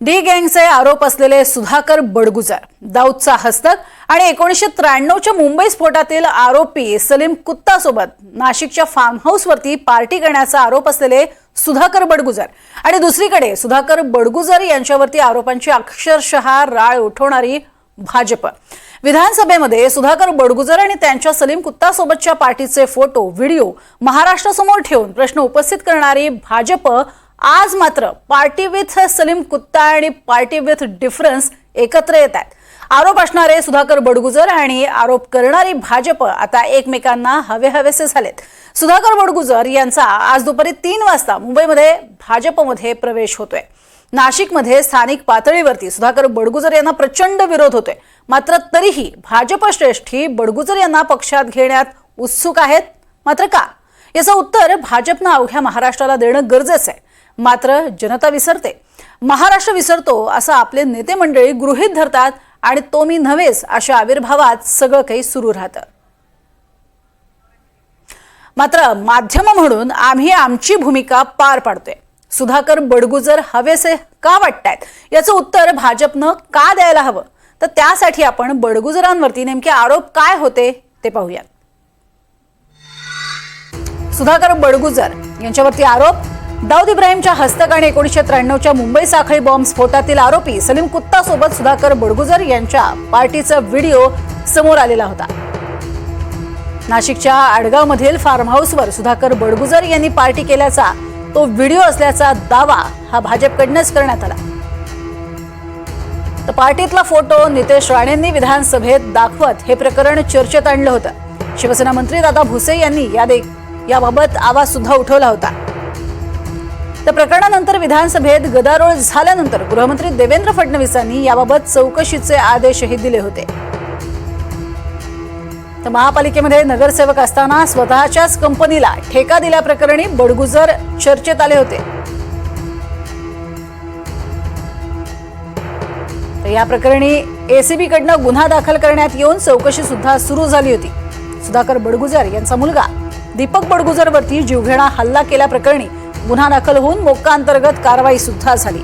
D गँगचे आरोप असलेले सुधाकर बडगुजार दाऊदचा हस्तक आणि एकोणीसशे त्र्याण्णवच्या मुंबई स्फोटातील आरोपी सलीम कुत्तासोबत नाशिकच्या फार्म हाऊसवरती पार्टी करण्याचा आरोप असलेले सुधाकर बडगुजार आणि दुसरीकडे सुधाकर बडगुजर यांच्यावरती आरोपांची अक्षरशः राळ उठवणारी भाजप. विधानसभेमध्ये सुधाकर बडगुजर आणि त्यांच्या सलीम कुत्तासोबतच्या पार्टीचे फोटो व्हिडिओ महाराष्ट्रासमोर ठेवून प्रश्न उपस्थित करणारी भाजप आज मात्र पार्टी विथ सलीम कुत्ता आणि पार्टी विथ डिफरन्स एकत्र येत आहेत. आरोप असणारे सुधाकर बडगुजर आणि आरोप करणारी भाजप आता एकमेकांना हवे हवेसे झालेत. सुधाकर बडगुजर यांचा आज दुपारी तीन वाजता मुंबईमध्ये भाजपमध्ये प्रवेश होतोय. नाशिकमध्ये स्थानिक पातळीवरती सुधाकर बडगुजर यांना प्रचंड विरोध होतोय. मात्र तरीही भाजप श्रेष्ठी बडगुजर यांना पक्षात घेण्यात उत्सुक आहेत. मात्र का? याचं उत्तर भाजपनं अवघ्या महाराष्ट्राला देणं गरजेचं आहे. मात्र जनता विसरते. महाराष्ट्र विसरतो असं आपले नेते मंडळी गृहीत धरतात आणि तो मी नव्हेच अशा आविर्भावात सगळं काही सुरू राहतं. मात्र माध्यम म्हणून आम्ही आमची भूमिका पार पाडतोय. सुधाकर बडगुजर हवेसे का वाटतायत? याचं उत्तर भाजपनं का द्यायला हवं? तर त्यासाठी आपण बडगुजरांवरती नेमके आरोप काय होते ते पाहूयात. सुधाकर बडगुजर यांच्यावरती आरोप दाऊद इब्राहिमच्या हस्तक आणि एकोणीसशे त्र्याण्णवच्या मुंबई साखळी बॉम्ब स्फोटातील आरोपी सलीम कुत्ता सोबत सुधाकर बडगुजर यांच्या पार्टीचा व्हिडिओ समोर आलेला होता. नाशिकच्या आडगावमधील फार्म हाऊसवर सुधाकर बडगुजर यांनी पार्टी केल्याचा तो व्हिडिओ असल्याचा दावा हा भाजपकडनंच करण्यात आला. तर पार्टीतला फोटो नितेश राणेंनी विधानसभेत दाखवत हे प्रकरण चर्चेत आणलं होतं. शिवसेना मंत्री दादा भुसे यांनी या याबाबत आवाज सुद्धा उठवला होता. तर प्रकरणानंतर विधानसभेत गदारोळ झाल्यानंतर गृहमंत्री देवेंद्र फडणवीसांनी याबाबत चौकशीचे आदेशही दिले होते. तर महापालिकेमध्ये नगरसेवक असताना स्वतःच्याच कंपनीला ठेका दिल्याप्रकरणी बडगुजर चर्चेत आले होते. तर या प्रकरणी एसीबी कडनं गुन्हा दाखल करण्यात येऊन चौकशी सुद्धा सुरू झाली होती. सुधाकर बडगुजर यांचा मुलगा दीपक बडगुजर वरती जीवघेणा हल्ला केल्याप्रकरणी गुन्हा दाखल होऊन मोक्का अंतर्गत कारवाई सुद्धा झाली.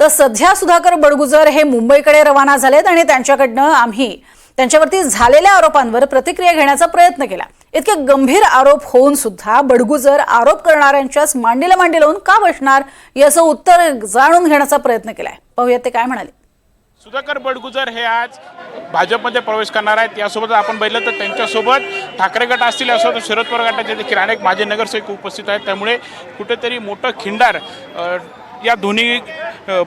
तर सध्या सुधाकर बडगुजर हे मुंबईकडे रवाना झालेत आणि त्यांच्याकडनं आम्ही त्यांच्यावरती झालेल्या आरोपांवर प्रतिक्रिया घेण्याचा प्रयत्न केला. इतके गंभीर आरोप होऊन सुद्धा बडगुजर आरोप करणाऱ्यांच्याच मांडीला मांडी लावून का बसणार याचं उत्तर जाणून घेण्याचा प्रयत्न केलाय. पाहूयात ते काय म्हणाले. सुधाकर बडगुजर हे आज भाजपमध्ये प्रवेश करणार आहेत. यासोबत आपण बघितलं तर त्यांच्यासोबत ठाकरे गट असतील यासोबत शरद पवार गटाचे देखील अनेक माजी नगरसेवक उपस्थित आहेत. त्यामुळे कुठेतरी मोठं खिंडार या दोन्ही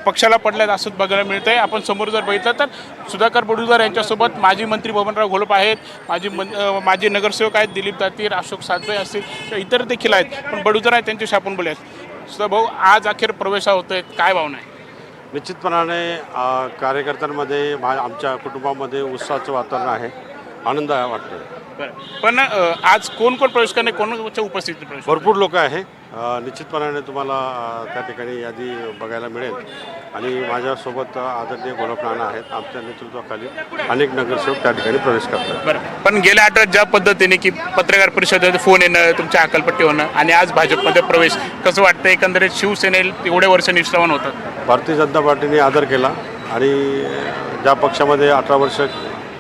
पक्षाला पडल्यात असं बघायला मिळतं आहे आपण समोर जर बघितलं तर सुधाकर बडगुजर यांच्यासोबत माजी मंत्री बबनराव घोलप आहेत. माजी मन माजी नगरसेवक आहेत दिलीप दातीर अशोक सातवे असतील किंवा इतर देखील आहेत. पण बडगुजर आहेत त्यांच्याशी आपण बोलूयात. सुद्धा भाऊ आज अखेर प्रवेश आहे काय भावना आहे? निश्चितपणाने कार्यकर्त्यांमध्ये मा आमच्या कुटुंबामध्ये उत्साहाचं वातावरण आहे. आनंद वाटतो बरं. पण अ, आज कोण कोण प्रवेश करणे कोणाच्या उपस्थितीत प्रवेश भरपूर लोक आहे. अ, निश्चितपणाने तुम्हाला अ, त्या ठिकाणी यादी बघायला मिळेल. आणि माझ्यासोबत आदरणीय गोलप नाना आहेत. आमच्या नेतृत्वाखाली अनेक नगरसेवक त्या ठिकाणी प्रवेश करतात. बरं. पण गेल्या आठवड्यात ज्या पद्धतीने की पत्रकार परिषदेत फोन येणं तुमच्या अकलपट्टी होणं आणि आज भाजपमध्ये प्रवेश कसं वाटतं एकंदरीत शिवसेनेला एवढे वर्ष निष्ठावान होतात. भारतीय जनता पार्टीने आदर केला आणि ज्या पक्षामध्ये अठरा वर्ष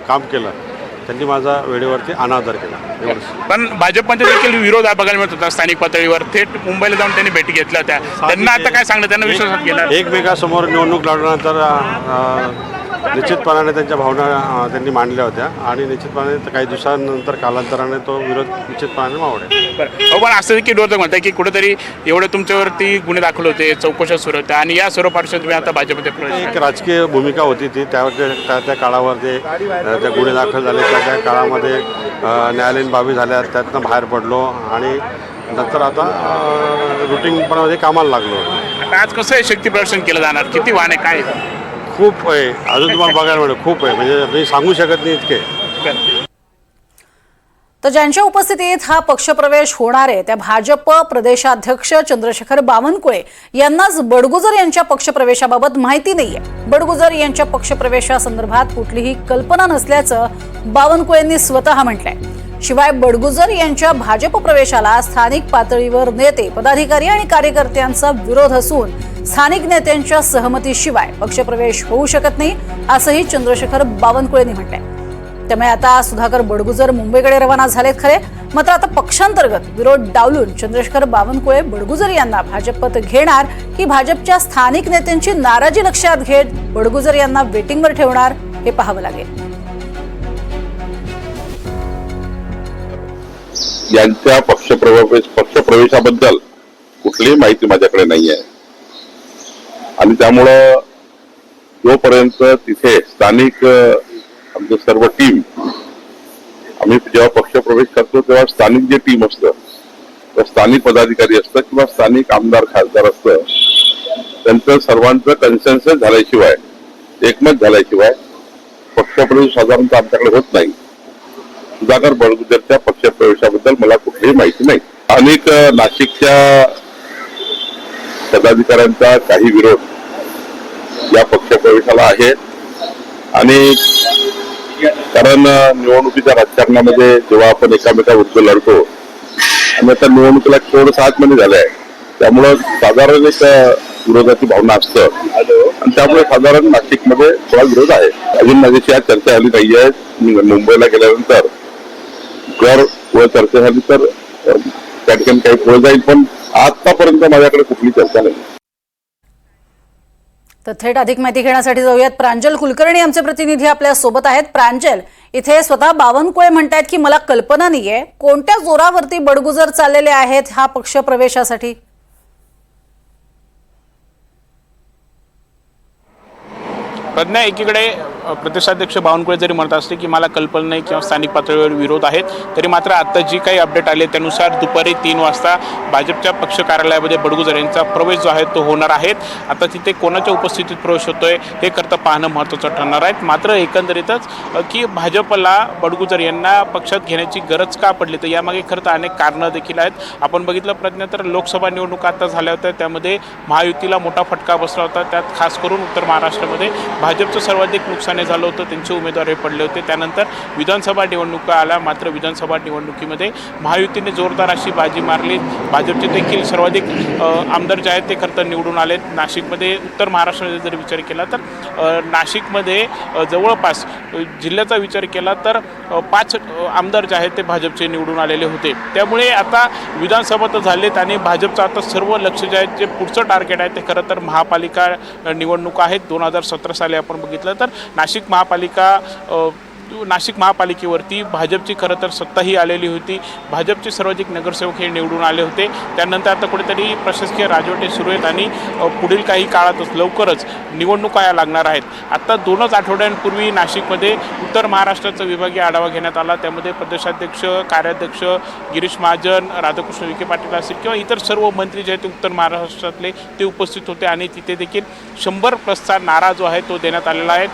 काम केलं त्यांनी माझा वेळेवरती अनादर केला. एवढंच. पण भाजपमध्ये देखील विरोध हा बघायला मिळत. होता स्थानिक पातळीवर थेट मुंबईला जाऊन त्यांनी भेटी घेतल्या होत्या. त्यांना आता काय सांगलं त्यांना विश्वासात गेला एकमेकासमोर निवडणूक लढवल्यानंतर अ, निश्चितपणाने त्यांच्या भावना त्यांनी मांडल्या होत्या आणि निश्चितपणाने काही दिवसांनंतर कालांतराने तो विरोध निश्चितपणाने मावडेल हो पण असं की विरोधक म्हणतात की कुठेतरी एवढे तुमच्यावरती गुन्हे दाखल होते चौकशा सुरू होत्या आणि या सर्व पार्श्वभूमीवर तुम्ही आता भाजपमध्ये एक राजकीय भूमिका होती ती. त्यावर त्या त्या काळावर ते त्या गुन्हे दाखल झाले त्या त्या काळामध्ये न्यायालयीन बाबी झाल्या त्यातनं बाहेर पडलो आणि नंतर आता रुटीनपणामध्ये कामाला लागलो. आज कसं आहे? शक्ती प्रदर्शन केलं जाणार. किती वाहन आहे काय? खूप आहे. अजून तुम्हाला बघायला मिळेल. खूप आहे. म्हणजे मी सांगू शकत नाही इतके. तर ज्यांच्या उपस्थितीत हा पक्षप्रवेश होणार आहे त्या भाजप प्रदेशाध्यक्ष चंद्रशेखर बावनकुळे यांनाच बडगुजर यांच्या पक्षप्रवेशाबाबत माहिती नाहीये. बडगुजर यांच्या पक्षप्रवेशासंदर्भात कुठलीही कल्पना नसल्याचं बावनकुळेंनी स्वतः म्हटलंय. शिवाय बडगुजर यांच्या भाजप प्रवेशाला स्थानिक पातळीवर नेते पदाधिकारी आणि कार्यकर्त्यांचा विरोध असून स्थानिक नेत्यांच्या सहमतीशिवाय पक्षप्रवेश होऊ शकत नाही असंही चंद्रशेखर बावनकुळेंनी म्हटलंय. त्यामुळे आता सुधाकर बडगुजर मुंबईकडे रवाना झालेत खरे. मात्र आता पक्षांतर्गत विरोध डावलून चंद्रशेखर बावनकुळे बडगुजर यांना भाजपत घेणार की भाजपच्या स्थानिक नेत्यांची नाराजी लक्षात घेत बडगुजर यांना वेटिंगवर ठेवणार हे पाहावं लागेल. यांच्या पक्षप्रवेश पक्षप्रवेशाबद्दल कुठलीही माहिती माझ्याकडे नाही आहे आणि त्यामुळं जोपर्यंत तिथे स्थानिक आमचं सर्व टीम आम्ही जेव्हा पक्षप्रवेश करतो तेव्हा स्थानिक जे टीम असतं तर स्थानिक पदाधिकारी असतं किंवा स्थानिक आमदार खासदार असतं त्यांचं सर्वांचं कन्सेन्सस झाल्याशिवाय एकमत झाल्याशिवाय पक्षप्रवेश साधारणतः आमच्याकडे होत नाही. सुधाकर बळगुजरच्या पक्षप्रवेशाबद्दल मला कुठलीही माहिती नाही. अनेक नाशिकच्या पदाधिकाऱ्यांचा काही विरोध या पक्षप्रवेशाला आहे. आणि कारण निवडणुकीच्या राजकारणामध्ये जेव्हा आपण एकामेकाविरुद्ध लढतो आणि आता निवडणुकीला केवळ सात महिने झाले आहे त्यामुळं साधारण एक विरोधाची भावना असतं. आणि त्यामुळे साधारण नाशिकमध्ये थोडा विरोध आहे. अजून माझ्याशी आज चर्चा झाली नाहीये. आहे मुंबईला गेल्यानंतर जर व चर्चा झाली तर त्या ठिकाणी काही पुढे जाईल पण आतापर्यंत माझ्याकडे कुठली चर्चा नाही. तर थेट अधिक माहिती घेण्यासाठी जाऊयात. प्रांजल कुलकर्णी आमचे प्रतिनिधी आपल्यासोबत आहेत. प्रांजल इथे स्वतः बावनकुळे म्हणतायत की मला कल्पना नाहीये. कोणत्या जोरावरती बडगुजर चाललेले आहेत हा पक्ष प्रवेशासाठी? प्रज्ञा एकीकडे प्रदेशाध्यक्ष बावनकुळे जरी म्हणत असते की मला कल्पना नाही किंवा स्थानिक पातळीवर विरोध आहेत तरी मात्र आत्ता जी काही अपडेट आले त्यानुसार दुपारी तीन वाजता भाजपच्या पक्ष कार्यालयामध्ये बडगुजर यांचा प्रवेश जो आहे तो होणार आहेत आता तिथे कोणाच्या उपस्थितीत प्रवेश होतोय हे करता पाहणं महत्त्वाचं ठरणार आहे. मात्र एकंदरीतच की भाजपला बडगुजर यांना पक्षात घेण्याची गरज का पडली? तर यामागे खरं तर अनेक कारणं देखील आहेत. आपण बघितलं प्रज्ञा तर लोकसभा निवडणुका आता झाल्या होत्या. त्यामध्ये महायुतीला मोठा फटका बसला होता. त्यात खास करून उत्तर महाराष्ट्रामध्ये भाजपचं सर्वाधिक नुकसान झालं होतं त्यांचे उमेदवार हे पडले होते. त्यानंतर विधानसभा निवडणुका आल्या. मात्र विधानसभा निवडणुकीमध्ये महायुतीने जोरदार अशी बाजी मारली. भाजपचे देखील सर्वाधिक आमदार जे आहेत ते खरं तर निवडून आलेत. नाशिकमध्ये उत्तर महाराष्ट्रामध्ये जर विचार केला तर नाशिकमध्ये जवळपास जिल्ह्याचा विचार केला तर पाच आमदार जे आहेत ते भाजपचे निवडून आलेले होते. त्यामुळे आता विधानसभा तर झालेत आणि भाजपचं आता सर्व लक्ष जे आहे जे पुढचं टार्गेट आहे ते खरं तर महापालिका निवडणूक निवडणुका आहेत. दोन हजार सतरा साली आपण बघितलं तर नाशिक महापालिका नाशिक महापालिकेवरती भाजपची खरं तर सत्ताही आलेली होती. भाजपचे सर्वाधिक नगरसेवक हे निवडून आले होते. त्यानंतर आता कुठेतरी प्रशासकीय राजवटे सुरू आहेत आणि पुढील काही काळातच लवकरच निवडणुका या लागणार आहेत. आत्ता दोनच आठवड्यांपूर्वी नाशिकमध्ये उत्तर महाराष्ट्राचा विभागीय आढावा घेण्यात आला. त्यामध्ये प्रदेशाध्यक्ष कार्याध्यक्ष गिरीश महाजन राधाकृष्ण विखे पाटील असतील किंवा इतर सर्व मंत्री जे आहेत ते उत्तर महाराष्ट्रातले ते उपस्थित होते आणि तिथे देखील शंभर प्लसचा नारा जो आहे तो देण्यात आलेला आहे.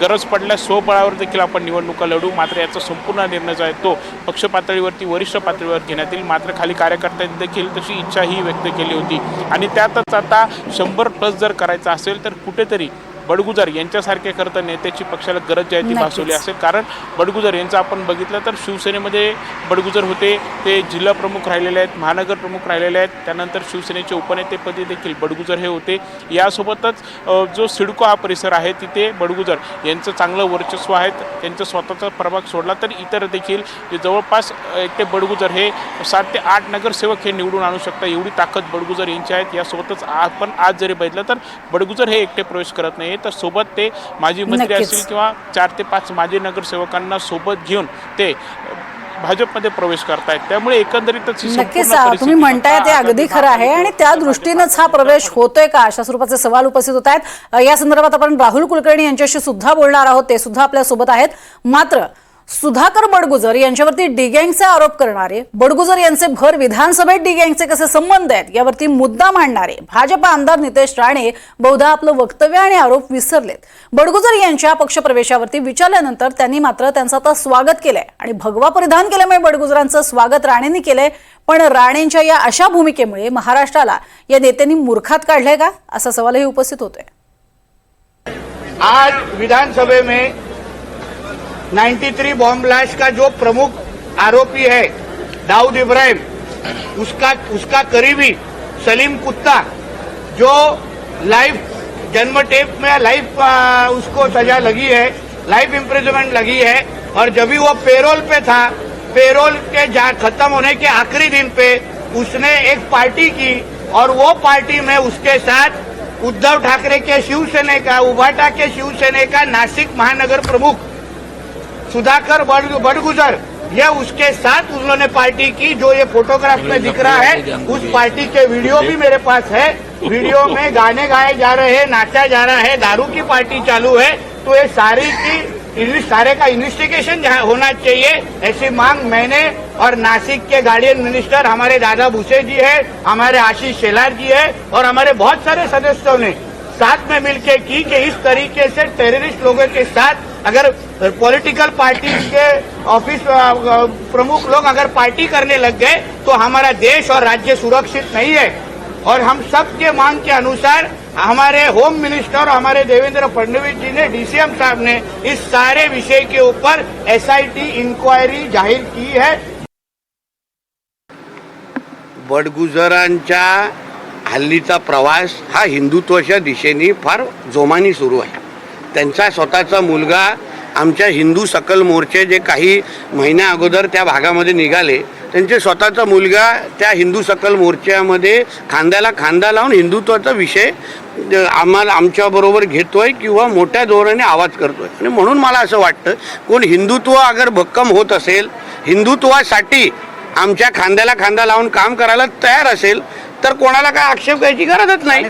गरज पडल्यास स्वबळावर देखील आपण निवडणुका लढू मात्र याचा संपूर्ण निर्णय जो आहे तो पक्ष पातळीवरती वरिष्ठ पातळीवर घेण्यात येईल. मात्र खाली कार्यकर्त्यांनी देखील तशी इच्छाही व्यक्त केली होती. आणि त्यातच आता शंभर प्लस जर करायचं असेल तर कुठेतरी बडगुजर यांच्यासारख्या खरं तर नेत्याची पक्षाला गरज जी आहे ती. भासवली असेल. कारण बडगुजर यांचं आपण बघितलं तर शिवसेनेमध्ये बडगुजर होते ते जिल्हा प्रमुख राहिलेले आहेत महानगर प्रमुख राहिलेले आहेत. त्यानंतर शिवसेनेचे उपनेतेपदी देखील बडगुजर हे होते. यासोबतच जो सिडको हा परिसर आहे तिथे बडगुजर यांचं चांगलं वर्चस्व आहे. त्यांचा स्वतःचा प्रभाग सोडला तर इतर देखील जे जवळपास ते बडगुजर हे सात ते आठ नगरसेवक हे निवडून आणू शकतात एवढी ताकद बडगुजर यांची आहेत यासोबतच आपण आज जरी बघितलं तर बडगुजर हे एकटे प्रवेश करत नाही तर सोबत ते माजी मंत्री. असतील किंवा चार ते पाच माजी नगरसेवकांना सोबत घेऊन ते भाजपमध्ये प्रवेश करतायत. त्यामुळे एकंदरीतच नक्कीच तुम्ही म्हणताय ते अगदी खरं आहे. आणि त्या दृष्टीनंच हा प्रवेश होतोय का? अशा स्वरूपाचे सवाल उपस्थित होत आहेत. या संदर्भात आपण राहुल कुलकर्णी यांच्याशी सुद्धा बोलणार आहोत. ते सुद्धा आपल्यासोबत आहेत. मात्र सुधाकर बडगुजर यांच्यावरती डिगँगचे आरोप करणारे. बडगुजर यांचे भर विधानसभेत डिगँगचे कसे संबंध आहेत? यावरती मुद्दा मांडणारे भाजपा आमदार नितेश राणे बहुधा आपलं वक्तव्य आणि आरोप विसरलेत. बडगुजर यांच्या पक्षप्रवेशावरती विचारल्यानंतर त्यांनी मात्र त्यांचं आता स्वागत केलंय आणि भगवा परिधान केल्यामुळे बडगुजरांचं स्वागत राणेंनी केलंय. पण राणेंच्या या अशा भूमिकेमुळे महाराष्ट्राला या नेत्यांनी मूर्खात काढलंय का? असा सवालही उपस्थित होतोय. आज विधानसभा में 93 बॉम्ब ब्लास्ट का जो प्रमुख आरोपी है, दाऊद इब्राहिम, उसका उसका करीबी सलीम कुत्ता, जो लाइफ जन्म टेप में लाइफ उसको सजा लगी है लाइफ इम्प्रिजमेंट लगी है, और जब भी वो पेरोल पे था पेरोल के जा, खत्म होने के आखिरी दिन पे उसने एक पार्टी की, और वो पार्टी में उसके साथ उद्धव ठाकरे के शिवसेना का उभाटा के शिवसेना का नासिक महानगर प्रमुख सुधाकर बड़- बड़गुजर। ये उसके साथ उन्होंने पार्टी की, जो ये फोटोग्राफ में दिख रहा है, उस पार्टी के वीडियो भी मेरे पास है। वीडियो में गाने गाए जा रहे हैं, नाचा जा रहा है, दारू की पार्टी चालू है। तो ये सारी की सारे का इन्वेस्टिगेशन होना चाहिए, ऐसी मांग मैंने और नासिक के गार्डियन मिनिस्टर हमारे दादा भूसे जी है, हमारे आशीष शेलार जी है और हमारे बहुत सारे सदस्यों ने साथ में मिलकर की कि इस तरीके से टेररिस्ट लोगों के साथ अगर पॉलिटिकल पार्टी के ऑफिस प्रमुख लोग अगर पार्टी करने लग गए तो हमारा देश और राज्य सुरक्षित नहीं है। और हम सबके मांग के अनुसार हमारे होम मिनिस्टर और हमारे देवेंद्र फडणवीस जी ने डीसीएम साहब ने इस सारे विषय के ऊपर एसआईटी इंक्वायरी जाहीर की है। बडगुजरांच्या हल्लीचा प्रवास हा हिंदुत्वाच्या दिशेने फार जोमाने सुरू आहे. त्यांचा स्वतःचा मुलगा आमच्या हिंदू सकल मोर्चे जे काही महिन्या अगोदर त्या भागामध्ये निघाले त्यांचे स्वतःचा मुलगा त्या हिंदू सकल मोर्चामध्ये खांद्याला खांदा लावून हिंदुत्वाचा विषय आम्हाला आमच्याबरोबर घेतोय किंवा मोठ्या धोरणाने आवाज करतोय. आणि म्हणून मला असं वाटतं कोण हिंदुत्व अगर भक्कम होत असेल हिंदुत्वासाठी आमच्या खांद्याला खांदा लावून काम करायला तयार असेल तर कोणाला काय आक्षेप घ्यायची गरजच नाही.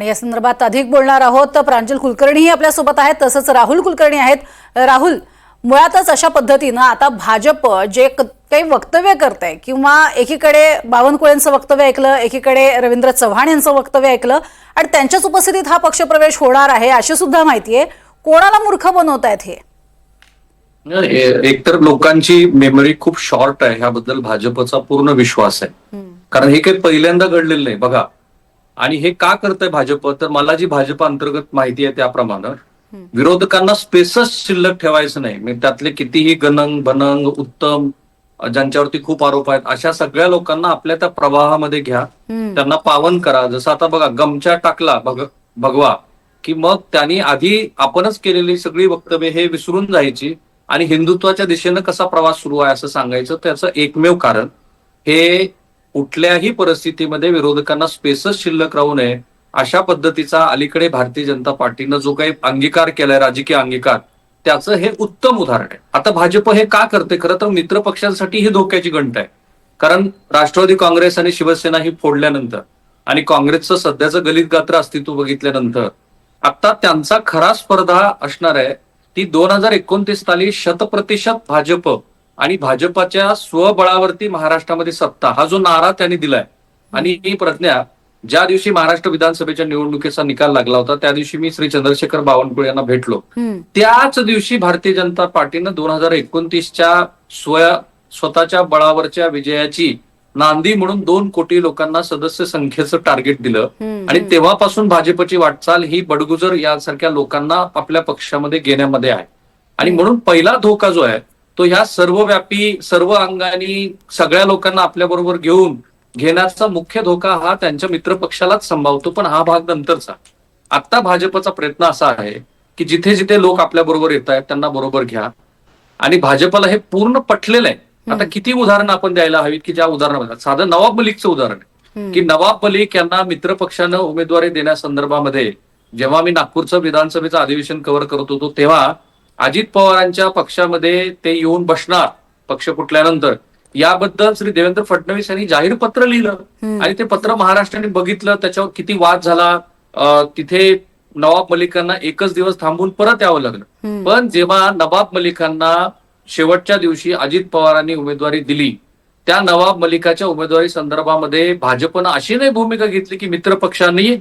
आणि या संदर्भात अधिक बोलणार आहोत. तर प्रांजल कुलकर्णीही आपल्यासोबत आहेत तसंच राहुल कुलकर्णी आहेत. राहुल मुळातच अशा पद्धतीनं आता भाजप जे काही वक्तव्य करत आहे किंवा एकीकडे बावनकुळेंचं वक्तव्य ऐकलं एकीकडे रवींद्र चव्हाण यांचं वक्तव्य ऐकलं आणि त्यांच्याच उपस्थितीत हा पक्षप्रवेश होणार आहे अशी सुद्धा माहिती आहे. कोणाला मूर्ख बनवत आहेत हे एकतर लोकांची मेमरी खूप शॉर्ट आहे ह्याबद्दल भाजपचा पूर्ण विश्वास आहे. कारण हे काही पहिल्यांदा घडलेलं नाही. बघा आणि हे का करतंय भाजप? तर मला जी भाजप अंतर्गत माहिती आहे त्याप्रमाणे विरोधकांना स्पेसच शिल्लक ठेवायचं नाही. म्हणजे त्यातले कितीही गणंग बनंग उत्तम ज्यांच्यावरती खूप आरोप आहेत अशा सगळ्या लोकांना आपल्या त्या प्रवाहामध्ये घ्या. त्यांना पावन करा. जसं आता बघा गमच्या टाकला भग भगवा की मग त्यांनी आधी आपणच केलेली सगळी वक्तव्य हे विसरून जायची आणि हिंदुत्वाच्या दिशेनं कसा प्रवास सुरू आहे असं सांगायचं त्याचं एकमेव कारण हे कुठल्याही परिस्थितीमध्ये विरोधकांना स्पेसच शिल्लक राहू नये अशा पद्धतीचा अलीकडे भारतीय जनता पार्टीनं जो काही अंगीकार केलाय राजकीय अंगीकार त्याचं हे उत्तम उदाहरण आहे. आता भाजप हे का करते खरं तर मित्र पक्षांसाठी ही धोक्याची घंट आहे. कारण राष्ट्रवादी काँग्रेस आणि शिवसेना ही फोडल्यानंतर आणि काँग्रेसचं सध्याचं गलित गात्र अस्तित्व बघितल्यानंतर आता त्यांचा खरा स्पर्धा असणार आहे ती दोन हजार एकोणतीस साली शतप्रतिशत भाजप आणि भाजपाच्या स्वबळावरती महाराष्ट्रामध्ये सत्ता हा जो नारा त्यांनी दिलाय. आणि ही प्रज्ञा ज्या दिवशी महाराष्ट्र विधानसभेच्या निवडणुकीचा निकाल लागला होता त्या दिवशी मी श्री चंद्रशेखर बावनकुळे यांना भेटलो. त्याच दिवशी भारतीय जनता पार्टीनं दोन हजार एकोणतीसच्या स्वय स्वतःच्या बळावरच्या विजयाची नांदी म्हणून दोन कोटी लोकांना सदस्य संख्येचं टार्गेट दिलं. आणि तेव्हापासून भाजपची वाटचाल ही बडगुजर यासारख्या लोकांना आपल्या पक्षामध्ये घेण्यामध्ये आहे. आणि म्हणून पहिला धोका जो आहे तो ह्या सर्वव्यापी सर्व अंगाने सगळ्या लोकांना आपल्या बरोबर घेऊन घेण्याचा मुख्य धोका हा त्यांच्या मित्र पक्षालाच संभावतो पण हा भाग नंतरचा. आता भाजपचा प्रयत्न असा आहे की जिथे जिथे लोक आपल्या बरोबर येत आहेत त्यांना बरोबर घ्या. आणि भाजपला हे पूर्ण पटलेलं आहे. आता किती उदाहरणं आपण द्यायला हवीत की ज्या उदाहरणामध्ये साधं नवाब मलिकचं उदाहरण आहे. की नवाब मलिक यांना मित्र पक्षानं उमेदवारी देण्यासंदर्भामध्ये जेव्हा मी नागपूरचं विधानसभेचं अधिवेशन कव्हर करत होतो तेव्हा अजित पवारांच्या पक्षामध्ये ते येऊन बसणार पक्ष फुटल्यानंतर. याबद्दल श्री देवेंद्र फडणवीस यांनी जाहीर पत्र लिहिलं. आणि ते पत्र महाराष्ट्राने बघितलं त्याच्यावर किती वाद झाला. तिथे नवाब मलिकांना एकच दिवस थांबून परत यावं लागलं. पण जेव्हा नवाब मलिकांना शेवटच्या दिवशी अजित पवारांनी उमेदवारी दिली त्या नवाब मलिकाच्या उमेदवारी संदर्भामध्ये भाजपनं अशी नाही भूमिका घेतली की मित्र पक्षांनी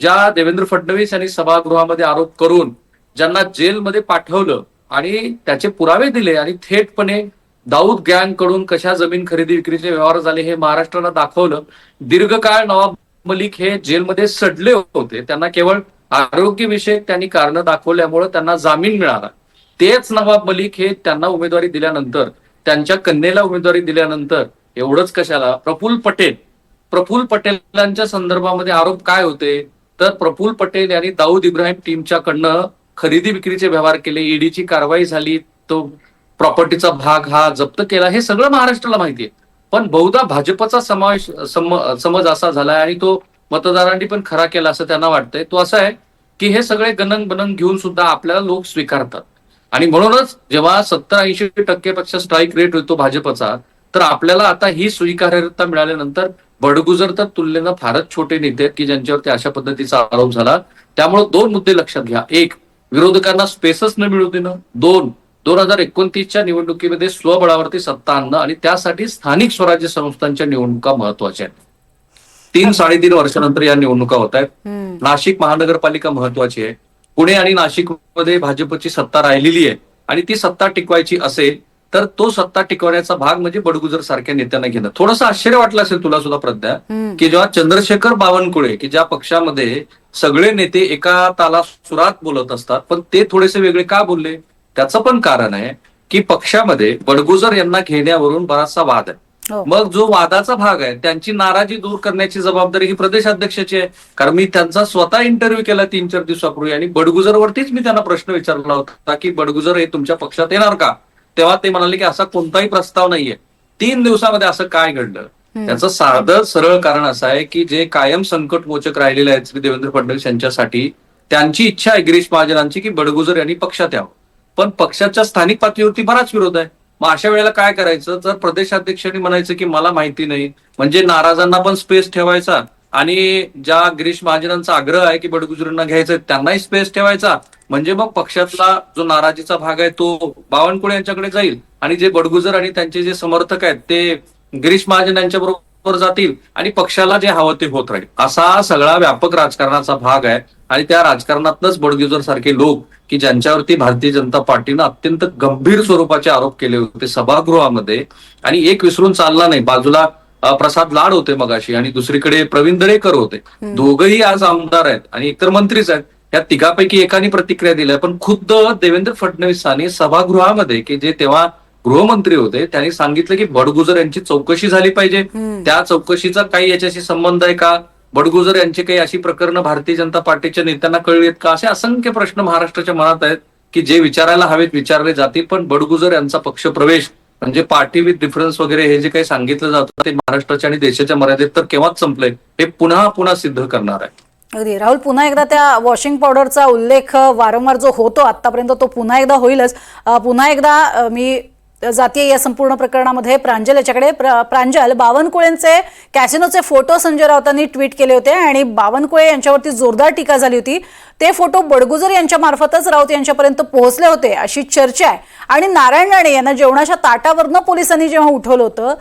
ज्या देवेंद्र फडणवीस यांनी सभागृहामध्ये आरोप करून ज्यांना जेलमध्ये पाठवलं आणि त्याचे पुरावे दिले आणि थेटपणे दाऊद गँगकडून कशा जमीन खरेदी विक्रीचे व्यवहार झाले हे महाराष्ट्राला दाखवलं. दीर्घकाळ नवाब मलिक हे जेलमध्ये सडले होते. त्यांना केवळ आरोग्यविषयक त्यांनी कारण दाखवल्यामुळे त्यांना जामीन मिळाला. तेच नवाब मलिक हे त्यांना उमेदवारी दिल्यानंतर त्यांच्या कन्येला उमेदवारी दिल्यानंतर एवढंच कशाला? प्रफुल्ल पटेल. प्रफुल्ल पटेलांच्या संदर्भामध्ये आरोप काय होते? तर प्रफुल्ल पटेल यांनी दाऊद इब्राहिम टीमच्याकडनं खरेदी विक्रीचे व्यवहार केले ईडीची कारवाई झाली तो प्रॉपर्टीचा भाग हा जप्त केला हे सगळं महाराष्ट्राला माहिती आहे. पण बहुधा भाजपचा समावेश सम- समज असा झालाय आणि तो मतदारांनी पण खरा केला असं त्यांना वाटतंय. तो असा आहे की हे सगळे गणन बनन घेऊन सुद्धा आपल्याला लोक स्वीकारतात. आणि म्हणूनच जेव्हा सत्तर ऐंशी टक्केपेक्षा स्ट्राईक रेट होतो भाजपचा तर आपल्याला आता ही स्वीकार्यता मिळाल्यानंतर बडगुजर तर तुलनेनं फारच छोटे नेते आहेत की ज्यांच्यावरती अशा पद्धतीचा आरोप झाला. त्यामुळे दोन मुद्दे लक्षात घ्या. एक विरोधकांना स्पेसच न मिळू देणं. दोन दोन हजार एकोणतीसच्या निवडणुकीमध्ये स्वबळावरती सत्ता आणणं आणि त्यासाठी स्थानिक स्वराज्य संस्थांच्या निवडणुका महत्त्वाच्या आहेत. तीन साडेतीन वर्षानंतर या निवडणुका होत आहेत. नाशिक महानगरपालिका महत्वाची आहे. पुणे आणि नाशिकमध्ये भाजपची सत्ता राहिलेली आहे आणि ती सत्ता टिकवायची असेल तर तो सत्ता टिकवण्याचा भाग म्हणजे बडगुजर सारख्या नेत्यांना घेणं. थोडंसं आश्चर्य वाटलं असेल तुला सुद्धा प्रज्ञा की जेव्हा चंद्रशेखर बावनकुळे की ज्या पक्षामध्ये सगळे नेते एका ताला सुरात बोलत असतात पण ते थोडेसे वेगळे का बोलले? त्याचं पण कारण आहे की पक्षामध्ये बडगुजर यांना घेण्यावरून बराचसा वाद आहे. हो. मग जो वादाचा भाग आहे त्यांची नाराजी दूर करण्याची जबाबदारी ही प्रदेशाध्यक्षाची आहे. कारण मी त्यांचा स्वतः इंटरव्ह्यू केला तीन चार दिवसापूर्वी आणि बडगुजरवरतीच मी त्यांना प्रश्न विचारला होता की बडगुजर हे तुमच्या पक्षात येणार का? तेव्हा ते म्हणाले की असा कोणताही प्रस्ताव नाहीये. तीन दिवसामध्ये असं काय घडलं? त्याचं साधं सरळ कारण असं आहे की जे कायम संकट मोचक राहिलेले आहेत श्री देवेंद्र फडणवीस यांच्यासाठी त्यांची इच्छा आहे गिरीश महाजनांची की बडगुजर यांनी पक्षात यावं. पण पक्षाच्या स्थानिक पातळीवरती बराच विरोध आहे. मग अशा वेळेला काय करायचं? तर प्रदेशाध्यक्षांनी म्हणायचं की मला माहिती नाही म्हणजे नाराजांना पण स्पेस ठेवायचा आणि ज्या गिरीश महाजनांचा आग्रह आहे की बडगुजरींना घ्यायचं त्यांनाही स्पेस ठेवायचा. म्हणजे मग पक्षातला जो नाराजीचा भाग आहे तो बावनकुळे यांच्याकडे जाईल. आणि जे बडगुजर आणि त्यांचे जे समर्थक आहेत ते गिरीश महाजन यांच्या बरोबर जातील आणि पक्षाला जे हवं ते होत राहील. असा सगळा व्यापक राजकारणाचा भाग आहे. आणि त्या राजकारणातनच बडगुजर सारखे लोक की ज्यांच्यावरती भारतीय जनता पार्टीनं अत्यंत गंभीर स्वरूपाचे आरोप केले होते सभागृहामध्ये. आणि एक विसरून चालला नाही. बाजूला प्रसाद लाड होते मगाशी आणि दुसरीकडे प्रवीण दरेकर होते. दोघही आज आमदार आहेत आणि एकतर मंत्रीच आहेत. या तिघापैकी एकाने प्रतिक्रिया दिल्या पण खुद्द देवेंद्र फडणवीसांनी सभागृहामध्ये की जे तेव्हा गृहमंत्री होते त्यांनी सांगितलं की बडगुजर यांची चौकशी झाली पाहिजे. त्या चौकशीचा काही याच्याशी संबंध आहे का? बडगुजर यांची काही अशी प्रकरणं भारतीय जनता पार्टीच्या नेत्यांना कळली आहेत का? असे असंख्य प्रश्न महाराष्ट्राच्या मनात आहेत की जे विचारायला हवेत विचारले जातील. पण बडगुजर यांचा पक्ष प्रवेश म्हणजे पार्टी विथ डिफरन्स वगैरे हे जे काही सांगितलं जातं ते महाराष्ट्राच्या आणि देशाच्या मर्यादेत तर केव्हाच संपलंय हे पुन्हा पुन्हा सिद्ध करणार आहे. अगदी. राहुल पुन्हा एकदा त्या वॉशिंग पावडरचा उल्लेख वारंवार जो होतो आतापर्यंत तो पुन्हा एकदा होईलच. पुन्हा एकदा मी जातीय या संपूर्ण प्रकरणामध्ये प्रांजल याच्याकडे प्र- प्रांजल बावनकुळेंचे कॅसिनोचे फोटो संजय राऊतांनी ट्विट केले होते आणि बावनकुळे यांच्यावरती जोरदार टीका झाली होती. ते फोटो बडगुजर यांच्या मार्फतच राऊत यांच्यापर्यंत पोहोचले होते अशी चर्चा आहे. आणि नारायण राणे यांना जेवणाच्या ताटावरनं पोलिसांनी जेव्हा उठवलं होतं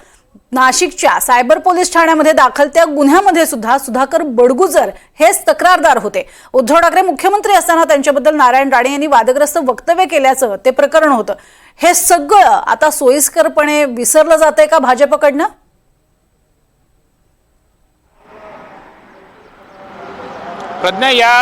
नाशिकच्या सायबर पोलीस ठाण्यामध्ये दाखल त्या गुन्ह्यामध्ये सुद्धा सुधाकर बडगुजर हेच तक्रारदार होते. उद्धव ठाकरे मुख्यमंत्री असताना त्यांच्याबद्दल नारायण राणे यांनी वादग्रस्त वक्तव्य केल्याचं ते प्रकरण होतं. हे सगळं आता सोयीस्करपणे विसरलं जातंय का भाजपकडनं? प्रज्ञा या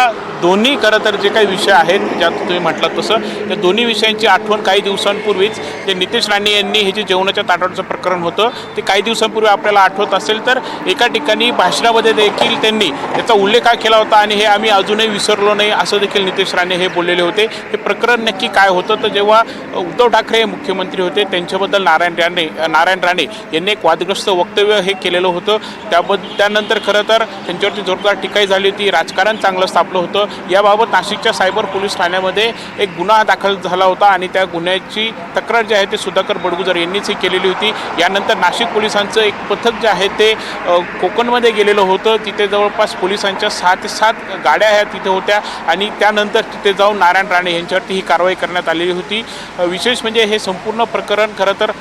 दोन्ही खरं तर जे काही विषय आहेत ज्यात तुम्ही म्हटलं तसं त्या दोन्ही विषयांची आठवण काही दिवसांपूर्वीच जे नितेश राणे यांनी हे जे जेवणाच्या ताटाचं प्रकरण होतं ते काही दिवसांपूर्वी आपल्याला आठवत असेल तर एका ठिकाणी भाषणामध्ये देखील त्यांनी त्याचा उल्लेख का केला होता आणि हे आम्ही अजूनही विसरलो नाही असं देखील नितेश राणे हे बोललेले होते. हे प्रकरण नक्की काय होतं? तर जेव्हा उद्धव ठाकरे हे मुख्यमंत्री होते त्यांच्याबद्दल नारायण राणे नारायण राणे यांनी एक वादग्रस्त वक्तव्य हे केलेलं होतं. त्याबद्दल त्यानंतर खरं तर त्यांच्यावरती जोरदार टीकाही झाली होती राजकारण चांगलं स्थापलं होतं. याबाबत नाशिकच्या सायबर पोलीस ठाण्यामध्ये एक गुन्हा दाखल झाला होता आणि त्या गुन्ह्याची तक्रार जी आहे ते सुधाकर बडगुजर यांनीच ही केलेली होती. यानंतर नाशिक पोलिसांचं एक पथक जे आहे ते कोकणमध्ये गेलेलं होतं. तिथे जवळपास पोलिसांच्या सहा ते सात गाड्या ह्या तिथे होत्या आणि त्यानंतर तिथे जाऊन नारायण राणे यांच्यावरती ही कारवाई करण्यात आलेली होती. विशेष म्हणजे हे संपूर्ण प्रकरण खरं तर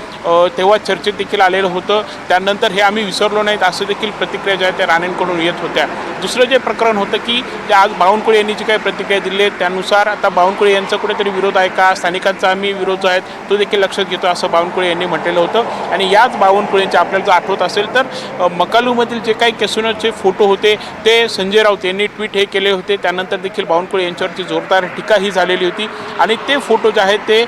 तेव्हा चर्चेत देखील आलेलं होतं. त्यानंतर हे आम्ही विसरलो नाहीत असं देखील प्रतिक्रिया ज्या आहेत त्या राणेंकडून येत होत्या. दुसरं जे प्रकरण होतं की ते आज बावनकुळे यांनी जी काही प्रतिक्रिया दिली आहे त्यानुसार आता बावनकुळे यांचा कुठेतरी विरोध आहे का? स्थानिकांचा आम्ही विरोध आहे तो देखील लक्षात घेतो असं बावनकुळे यांनी म्हटलेलं होतं. आणि याच बावनकुळेंचे आपल्याला जर आठवत असेल तर मकालूमधील जे काही कॅसिनोचे फोटो होते ते संजय राऊत यांनी ट्विट हे केले होते. त्यानंतर देखील बावनकुळे यांच्यावरची जोरदार टीका ही झालेली होती. आणि ते फोटो जे आहेत ते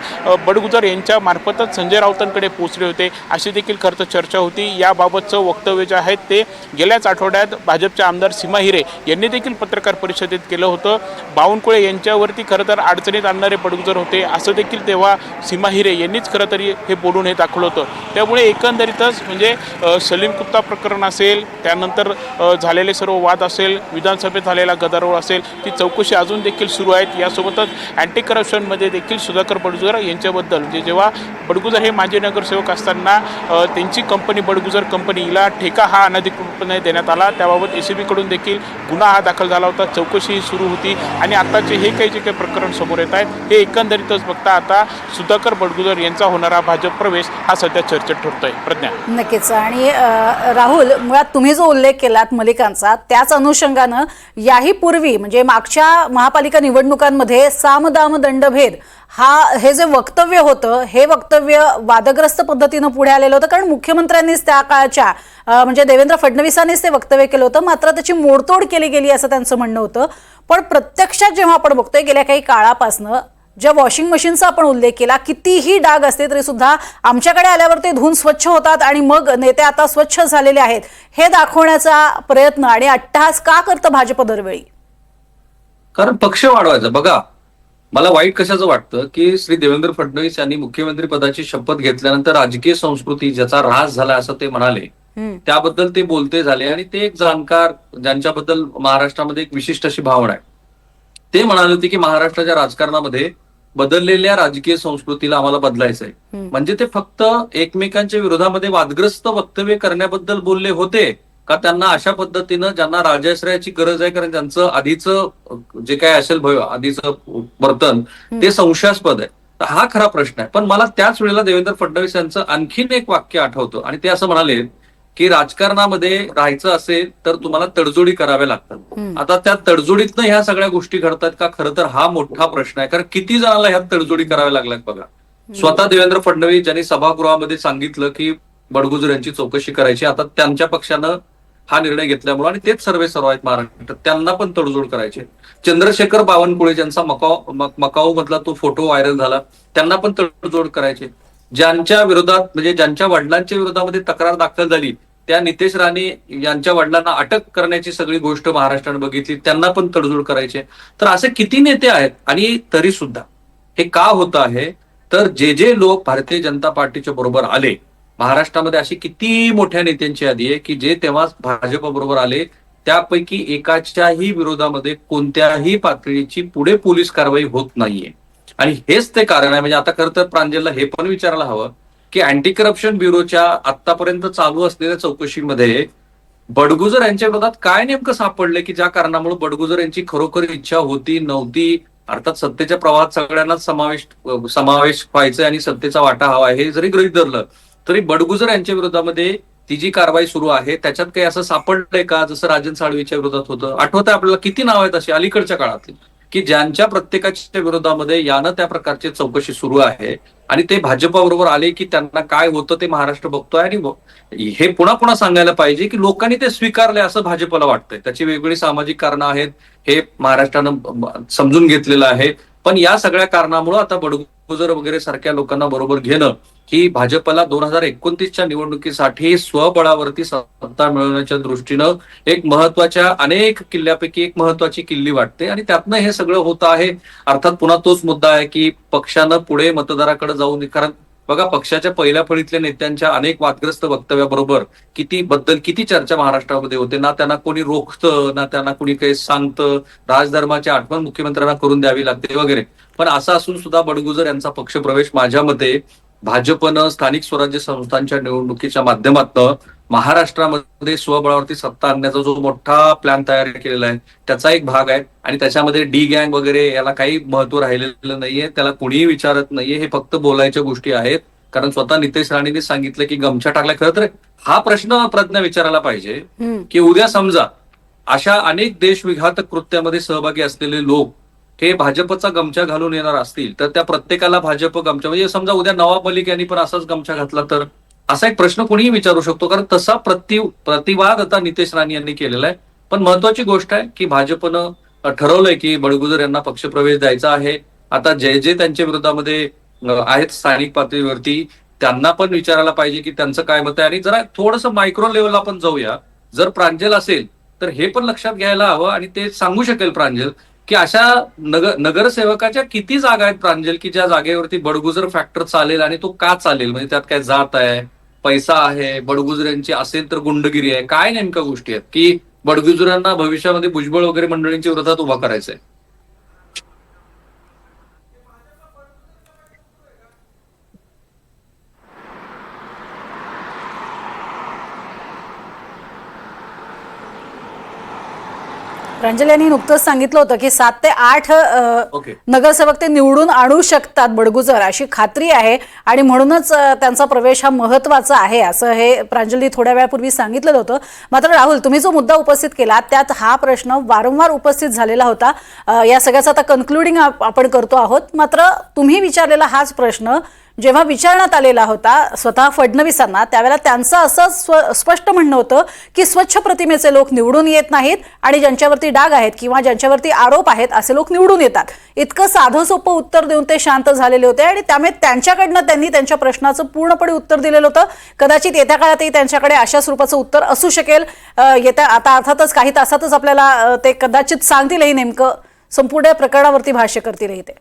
बडगुजर यांच्या मार्फतच संजय राऊतांकडे पोहोचले होते अशी देखील खरं तर चर्चा होती. याबाबतचं वक्तव्य जे आहे ते गेल्याच आठवड्यात भाजपचे आमदार सीमा हिरे यांनी देखील पत्रकार परिषदेत केलं होतं. बावनकुळे यांच्यावरती खरं तर अडचणीत आणणारे बडगुजर होते. असं देखील तेव्हा सीमा हिरे यांनीच खरं तरी हे बोलून हे दाखवलं होतं. त्यामुळे एकंदरीतच म्हणजे सलीम कुत्ता प्रकरण असेल त्यानंतर झालेले सर्व वाद असेल विधानसभेत झालेला गदारोळ असेल ती चौकशी अजून देखील सुरू आहेत. यासोबतच अँटी करप्शनमध्ये देखील सुधाकर बडगुजर यांच्याबद्दल म्हणजे जेव्हा बडगुजर हे माजी नगरसेवक असताना त्यांची कंपनी बडगुजर कंपनीला ठेका हा अनधिकृतपणे देण्यात आला. त्याबाबत एसीबीकडून देखील गुन्हा हा दाखल झाला होता. चौकशी सुरू सुरू होती आणि आताचे हे काही जे काही प्रकरण समोर येत आहेत हे एकंदरीतच बघता आता सुधाकर बडगुजर यांचा होणारा भाजप प्रवेश हा सध्या चर्चेत ठरतोय. प्रज्ञा. नक्कीच. आणि राहुल मुळात तुम्ही जो उल्लेख केलात मलिकांचा त्याच अनुषंगानं याही पूर्वी म्हणजे मागच्या महापालिका निवडणुकांमध्ये सामदाम दंडभेद हा हे जे वक्तव्य होतं हे वक्तव्य वादग्रस्त पद्धतीनं पुढे आलेलं होतं कारण मुख्यमंत्र्यांनीच त्या काळच्या म्हणजे देवेंद्र फडणवीसांनीच ते वक्तव्य केलं होतं मात्र त्याची मोडतोड केली गेली असं त्यांचं म्हणणं होतं. पण प्रत्यक्षात जेव्हा आपण बघतोय गेल्या काही काळापासनं ज्या वॉशिंग मशीनचा आपण उल्लेख केला कितीही डाग असते तरी सुद्धा आमच्याकडे आल्यावर ते धुवून स्वच्छ होतात आणि मग नेते आता स्वच्छ झालेले आहेत. हे दाखवण्याचा प्रयत्न आणि अट्टहास का करतं भाजप दरवेळी? कारण पक्ष वाढवायचा. बघा मला वाईट कशाचं वाटतं की श्री देवेंद्र फडणवीस यांनी मुख्यमंत्री पदाची शपथ घेतल्यानंतर राजकीय संस्कृती ज्याचा ऱ्हास झाला असं ते म्हणाले त्याबद्दल ते बोलते झाले आणि ते एक जाणकार ज्यांच्याबद्दल महाराष्ट्रामध्ये एक विशिष्ट अशी भावना आहे. ते म्हणाले होते की महाराष्ट्राच्या राजकारणामध्ये बदललेल्या राजकीय संस्कृतीला आम्हाला बदलायचंय. हम्म. म्हणजे ते फक्त एकमेकांच्या विरोधामध्ये वादग्रस्त वक्तव्य करण्याबद्दल बोलले होते का त्यांना अशा पद्धतीनं ज्यांना राजाश्रयाची गरज आहे कारण त्यांचं आधीचं जे काय असेल भय आधीचं वर्तन ते संशयास्पद आहे. तर हा खरा प्रश्न आहे. पण मला त्याच वेळेला देवेंद्र फडणवीस यांचं आणखीन एक वाक्य आठवतं आणि ते असं म्हणाले की राजकारणामध्ये राहायचं असेल तर तुम्हाला तडजोडी कराव्या लागतात. आता त्या तडजोडीतनं ह्या सगळ्या गोष्टी घडतात का? खरं तर हा मोठा प्रश्न आहे. कारण किती जणांना ह्यात तडजोडी कराव्या लागल्यात बघा. स्वतः देवेंद्र फडणवीस ज्यांनी सभागृहामध्ये सांगितलं की बडगुजर यांची चौकशी करायची आता त्यांच्या पक्षानं हा निर्णय घेतल्यामुळे आणि तेच सर्वे सर्व आहेत महाराष्ट्रात त्यांना पण तडजोड करायचे चंद्रशेखर बावनकुळे ज्यांचा मकाव मकाऊ मधला तो फोटो व्हायरल झाला त्यांना पण तडजोड करायचे ज्यांच्या विरोधात म्हणजे ज्यांच्या वडिलांच्या विरोधामध्ये तक्रार दाखल झाली त्या नितेश राणे यांच्या वडिलांना अटक करण्याची सगळी गोष्ट महाराष्ट्राने बघितली. त्यांना पण तडजोड करायचे तर असे किती नेते आहेत आणि तरी सुद्धा हे का होत आहे? तर जे जे लोक भारतीय जनता पार्टीच्या बरोबर आले महाराष्ट्रामध्ये अशी किती मोठ्या नेत्यांची यादी आहे की जे तेव्हा भाजप बरोबर आले त्यापैकी एकाच्याही विरोधामध्ये कोणत्याही पातळीची पुढे पोलीस कारवाई होत नाहीये. आणि हेच ते कारण आहे म्हणजे आता खरं तर प्रांजलला हे पण विचारायला हवं की अँटी करप्शन ब्युरोच्या आतापर्यंत चालू असलेल्या चौकशीमध्ये बडगुजर यांच्या विरोधात काय नेमकं सापडलं की ज्या कारणामुळे बडगुजर यांची खरोखर इच्छा होती नव्हती? अर्थात सत्तेच्या प्रवाहात सगळ्यांनाच समावेश समावेश व्हायचा आणि सत्तेचा वाटा हवा आहे हे जरी गृहित धरलं तरी बडगुजर यांच्या विरोधामध्ये ती जी कारवाई सुरू आहे त्याच्यात काही असं सापडलंय का? जसं राजन साळवीच्या विरोधात होतं. आठवत आहे आपल्याला किती नाव आहेत अशी? अलीकडच्या काळातली. की ज्यांच्या प्रत्येकाच्या विरोधामध्ये यानं त्या प्रकारची चौकशी सुरू आहे. आणि ते भाजपाबरोबर आले की त्यांना काय होतं ते महाराष्ट्र बघतोय आणि हे पुन्हा पुन्हा सांगायला पाहिजे की लोकांनी ते स्वीकारले असं भाजपला वाटतंय. त्याची वेगवेगळी सामाजिक कारणं आहेत. हे महाराष्ट्रानं समजून घेतलेलं आहे. पण या सगळ्या कारणामुळे आता बडगुजर वगैरे सारख्या लोकांना बरोबर घेणं ही भाजपला दोन हजार एकोणतीसच्या निवडणुकीसाठी स्वबळावरती सत्ता मिळवण्याच्या दृष्टीनं एक महत्त्वाच्या अनेक किल्ल्यापैकी एक महत्वाची किल्ली वाटते. आणि त्यातनं हे सगळं होत आहे. अर्थात पुन्हा तोच मुद्दा आहे की पक्षानं पुढे मतदाराकडे जाऊन कारण बघा पक्षाच्या पहिल्या फळीतल्या नेत्यांच्या अनेक वादग्रस्त वक्तव्याबरोबर किती बद्दल किती चर्चा महाराष्ट्रामध्ये होते ना त्यांना कोणी रोखतं ना त्यांना कोणी काही सांगतं राजधर्माची आठवण मुख्यमंत्र्यांना करून द्यावी लागते वगैरे. पण असं असून सुद्धा बडगुजर यांचा पक्षप्रवेश माझ्या मते भाजपनं स्थानिक स्वराज्य संस्थांच्या निवडणुकीच्या माध्यमातून महाराष्ट्रामध्ये स्वबळावरती सत्ता आणण्याचा जो मोठा प्लॅन तयार केलेला आहे त्याचा एक भाग आहे. आणि त्याच्यामध्ये डी गँग वगैरे याला काही महत्त्व राहिलेलं नाहीये त्याला कुणीही विचारत नाहीये. हे फक्त बोलायच्या गोष्टी आहेत. कारण स्वतः नितेश राणेंनी सांगितलं की गमछा टाकला. खरं तर हा प्रश्न प्रज्ञा विचारायला पाहिजे. की उद्या समजा अशा अनेक देशविघातक कृत्यामध्ये सहभागी असलेले लोक हे भाजपचा गमछा घालून येणार असतील तर त्या प्रत्येकाला भाजप गमछा म्हणजे समजा उद्या नवाब मलिक यांनी पण असाच गमछा घातला तर असा एक प्रश्न कोणीही विचारू शकतो कारण तसा प्रति प्रतिवाद आता नितेश राणे यांनी केलेला आहे. पण महत्वाची गोष्ट आहे की भाजपनं ठरवलंय की बडगुजर यांना पक्षप्रवेश द्यायचा आहे. आता जे जे त्यांच्या विरोधामध्ये आहेत स्थानिक पातळीवरती त्यांना पण विचारायला पाहिजे की त्यांचं काय मत आहे. आणि जरा थोडंसं मायक्रो लेवलला आपण जाऊया. जर प्रांजल असेल तर हे पण लक्षात घ्यायला हवं आणि ते सांगू शकेल प्रांजल की अशा नगर नगरसेवकाच्या किती जागा आहेत प्रांजल की ज्या जागेवरती बडगुजर फॅक्टर चालेल आणि तो का चालेल? म्हणजे त्यात काय जात आहे पैसा आहे बडगुजऱ्यांची असेल तर गुंडगिरी आहे काय नेमक्या गोष्टी आहेत? की बडगुजरांना भविष्यामध्ये भुजबळ वगैरे मंडळींच्या विरोधात उभा करायचंय? प्रांजल यांनी नुकतंच सांगितलं होतं की सात ते आठ. नगरसेवक ते निवडून आणू शकतात बडगुजर अशी खात्री आहे. आणि म्हणूनच त्यांचा प्रवेश हा महत्त्वाचा आहे असं हे प्रांजलनी थोड्या वेळापूर्वी सांगितलेलं होतं. मात्र राहुल तुम्ही जो मुद्दा उपस्थित केला त्यात हा प्रश्न वारंवार उपस्थित झालेला होता. या सगळ्याचं आता कन्क्लुडिंग आपण करतो आहोत. मात्र तुम्ही विचारलेला हाच प्रश्न जेव्हा विचारण्यात आलेला होता स्वतः फडणवीसांना त्यावेळेला त्यांचं असं स्व स्पष्ट म्हणणं होतं की स्वच्छ प्रतिमेचे लोक निवडून येत नाहीत आणि ज्यांच्यावरती डाग आहेत किंवा ज्यांच्यावरती आरोप आहेत असे लोक निवडून येतात. इतकं साधं सोपं उत्तर देऊन ते शांत झालेले होते आणि त्यामुळे त्यांच्याकडनं त्यांनी त्यांच्या प्रश्नाचं पूर्णपणे उत्तर दिलेलं होतं. कदाचित येत्या काळातही त्यांच्याकडे अशा स्वरूपाचं उत्तर असू शकेल. येत्या आता अर्थातच काही तासातच आपल्याला ते कदाचित सांगतीलही नेमकं. संपूर्ण प्रकरणावरती भाष्य करतीलही ते.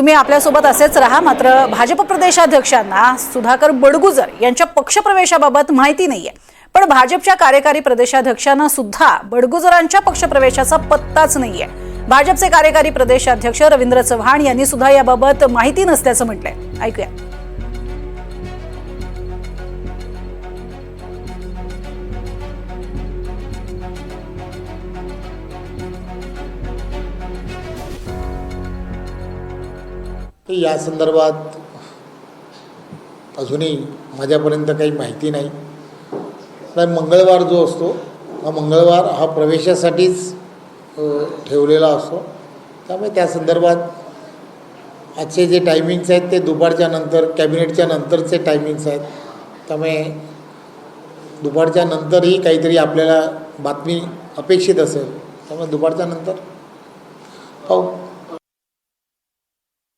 तुम्ही आपल्यासोबत असेच राहा. मात्र भाजप प्रदेशाध्यक्षांना सुधाकर बडगुजर यांच्या पक्षप्रवेशाबाबत माहिती नाहीये. पण भाजपच्या कार्यकारी प्रदेशाध्यक्षांना सुद्धा बडगुजरांच्या पक्षप्रवेशाचा पत्ताच नाहीये. भाजपचे कार्यकारी प्रदेशाध्यक्ष रवींद्र चव्हाण यांनी सुद्धा याबाबत माहिती नसल्याचं म्हटलंय. ऐकूया. तर या संदर्भात अजूनही माझ्यापर्यंत काही माहिती नाही. मंगळवार जो असतो हा मंगळवार हा प्रवेशासाठीच ठेवलेला असतो. त्यामुळे त्या संदर्भात आजचे जे टायमिंग्स आहेत ते दुपारच्या नंतर कॅबिनेटच्या नंतरचे टायमिंग्स आहेत. त्यामुळे दुपारच्या नंतरही काहीतरी आपल्याला बातमी अपेक्षित असेल त्यामुळे दुपारच्या नंतर पाहू.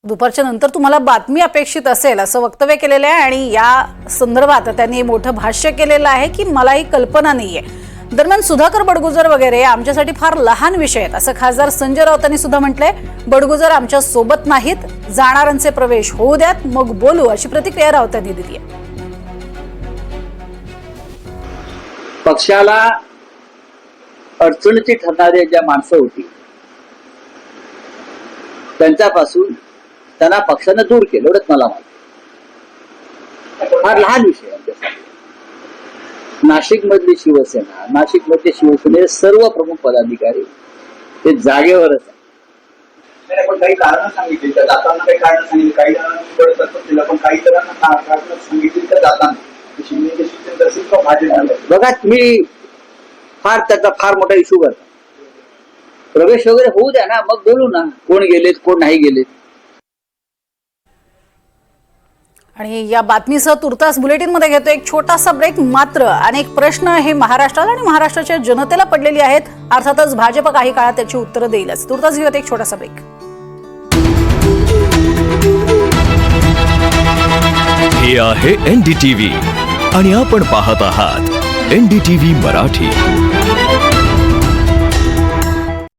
दुपारच्या नंतर तुम्हाला बातमी अपेक्षित असेल असं वक्तव्य केलेलं आहे आणि या संदर्भात त्यांनी मोठं भाष्य केलेलं आहे की मलाही कल्पना नाहीये. दरम्यान सुधाकर बडगुजर वगैरे आमच्यासाठी फार लहान विषय आहेत. असं खासदार संजय राऊतांनी सुद्धा म्हटलंय बडगुजर आमच्यासोबत नाहीत जाणारांचे प्रवेश होऊ द्यात मग बोलू अशी प्रतिक्रिया राऊतांनी दिली आहे. पक्षाला अडचणीची ठरणारे ज्या माणसं होती त्यांच्यापासून त्यांना पक्षानं दूर केलं एवढंच मला माहिती. फार लहान विषय आमच्यासाठी. नाशिक मधली शिवसेना नाशिक मधले शिवसेने सर्व प्रमुख पदाधिकारी ते जागेवरच आहे पण काही कारण सांगितली. त्या जाताना काही कारण सांगितली. काही जणांना थोडं तसंच दिलं पण काही जणांना का- कारण सांगितली त्या जाताना. ते शिंदेचे शिक्षण तसेच का भाजप झालं. बघा तुम्ही फार त्याचा फार मोठा इश्यू करता. प्रवेश वगैरे होऊ द्या ना मग बोलू ना कोण गेलेत कोण नाही गेलेत. आणि या बातमीसह तुर्तास बुलेटिनमध्ये घेतो एक छोटासा ब्रेक मात्र अनेक प्रश्न हे महाराष्ट्राला आणि महाराष्ट्राच्या जनतेला पडलेली आहेत. अर्थातच भाजप काही काळात त्याची उत्तरं देईलच. तुर्तास घेऊयात एक छोटासा ब्रेक. हे आहे एनडीटीव्ही आणि आपण पाहत आहात एनडीटीव्ही मराठी.